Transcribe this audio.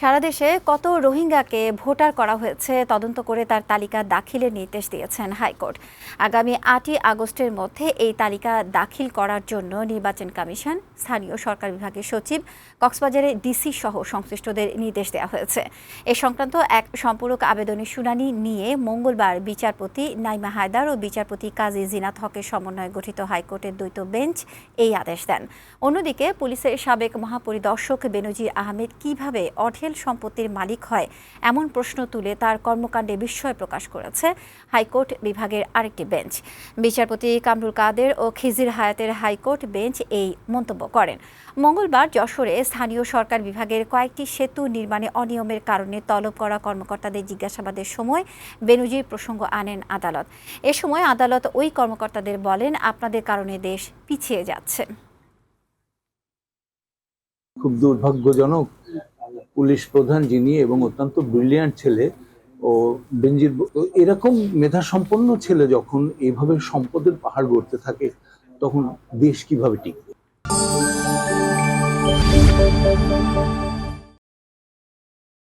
সারা দেশে কত রোহিঙ্গাকে ভোটার করা হয়েছে, তদন্ত করে তার তালিকা দাখিলের নির্দেশ দিয়েছেন হাইকোর্ট। আগামী আটই আগস্টের মধ্যে এই তালিকা দাখিল করার জন্য নির্বাচন কমিশন, স্থানীয় সরকার বিভাগের সচিব কক্সবাজারের ডিসি সহ সংশ্লিষ্টদের নির্দেশ দেওয়া হয়েছে। এ সংক্রান্ত এক সম্পূরক আবেদনের শুনানি নিয়ে মঙ্গলবার বিচারপতি নাইমা হায়দার ও বিচারপতি কাজী জিনাত হকের সমন্বয়ে গঠিত হাইকোর্টের দ্বৈত বেঞ্চ এই আদেশ দেন। অন্যদিকে পুলিশের সাবেক মহাপরিদর্শক বেনজির আহমেদ কীভাবে অঢেল সম্পত্তির মালিক হয়, এমন প্রশ্ন তুলে তার কর্মকাণ্ডে বিস্ময় প্রকাশ করেছে হাইকোর্ট বিভাগের আরেকটি বেঞ্চ। বিচারপতি কামরুল কাদের ও খিজির হায়াতের হাইকোর্ট বেঞ্চ এই মন্তব্য করেন। মঙ্গলবার যশোরে স্থানীয় সরকার বিভাগের কয়েকটি সেতু নির্মাণে অনিয়মের কারণে তলব করা কর্মকর্তাদের জিজ্ঞাসাবাদের সময় বেনুজির প্রসঙ্গ আনেন আদালত। এ সময় আদালত ওই কর্মকর্তাদের বলেন, আপনাদের কারণে দেশ পিছিয়ে যাচ্ছে। খুব দুর্ভাগ্যজনক পুলিশ প্রধান যিনি এবং অত্যন্ত ব্রিলিয়ান্ট ছেলে ও বেঞ্জির এরকম মেধা সম্পন্ন ছেলে যখন এইভাবে সম্পদের পাহাড় গড়তে থাকে, তখন দেশ কীভাবে টিকবে?